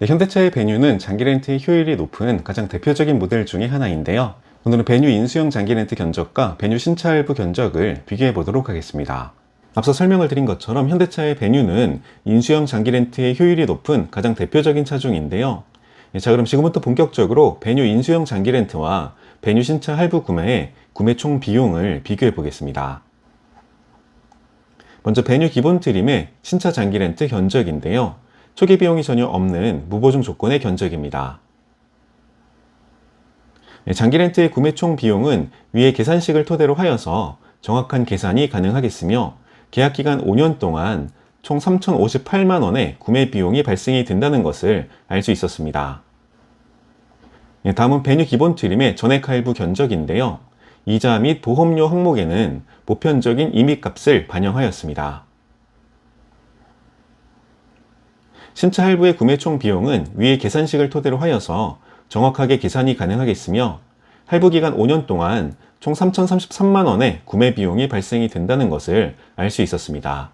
네, 현대차의 베뉴는 장기 렌트의 효율이 높은 가장 대표적인 모델 중에 하나인데요. 오늘은 베뉴 인수형 장기 렌트 견적과 베뉴 신차 할부 견적을 비교해 보도록 하겠습니다. 앞서 설명을 드린 것처럼 현대차의 베뉴는 인수형 장기 렌트의 효율이 높은 가장 대표적인 차종인데요. 예, 자, 그럼 지금부터 본격적으로 베뉴 인수형 장기 렌트와 베뉴 신차 할부 구매의 구매 총 비용을 비교해 보겠습니다. 먼저 베뉴 기본 트림의 신차 장기 렌트 견적인데요. 초기 비용이 전혀 없는 무보증 조건의 견적입니다. 네, 장기 렌트의 구매 총 비용은 위의 계산식을 토대로 하여서 정확한 계산이 가능하겠으며 계약 기간 5년 동안 총 3,058만 원의 구매 비용이 발생이 된다는 것을 알 수 있었습니다. 네, 다음은 베뉴 기본 트림의 전액 할부 견적인데요. 이자 및 보험료 항목에는 보편적인 임의값을 반영하였습니다. 신차 할부의 구매 총 비용은 위의 계산식을 토대로 하여서 정확하게 계산이 가능하겠으며 할부 기간 5년 동안 총 3,033만 원의 구매 비용이 발생이 된다는 것을 알 수 있었습니다.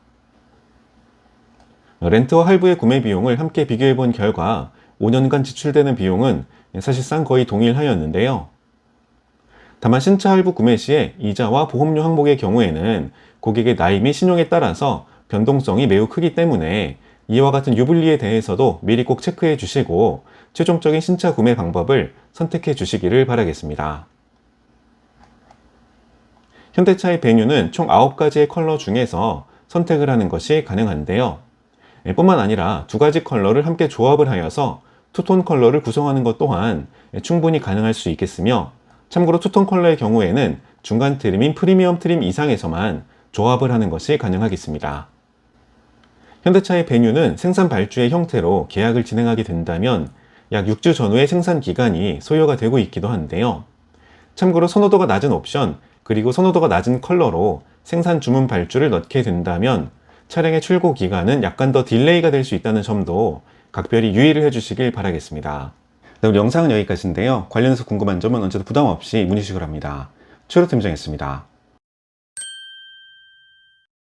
렌트와 할부의 구매 비용을 함께 비교해 본 결과 5년간 지출되는 비용은 사실상 거의 동일하였는데요. 다만 신차 할부 구매 시에 이자와 보험료 항목의 경우에는 고객의 나이 및 신용에 따라서 변동성이 매우 크기 때문에 이와 같은 유불리에 대해서도 미리 꼭 체크해 주시고 최종적인 신차 구매 방법을 선택해 주시기를 바라겠습니다. 현대차의 베뉴는 총 9가지의 컬러 중에서 선택을 하는 것이 가능한데요. 예, 뿐만 아니라 두 가지 컬러를 함께 조합을 하여서 투톤 컬러를 구성하는 것 또한 충분히 가능할 수 있겠으며 참고로 투톤 컬러의 경우에는 중간 트림인 프리미엄 트림 이상에서만 조합을 하는 것이 가능하겠습니다. 현대차의 베뉴는 생산 발주의 형태로 계약을 진행하게 된다면 약 6주 전후의 생산 기간이 소요가 되고 있기도 한데요. 참고로 선호도가 낮은 옵션 그리고 선호도가 낮은 컬러로 생산 주문 발주를 넣게 된다면 차량의 출고 기간은 약간 더 딜레이가 될 수 있다는 점도 각별히 유의를 해주시길 바라겠습니다. 네, 오늘 영상은 여기까지인데요. 관련해서 궁금한 점은 언제도 부담 없이 문의 주시기 바랍니다. 최로 팀장이었습니다.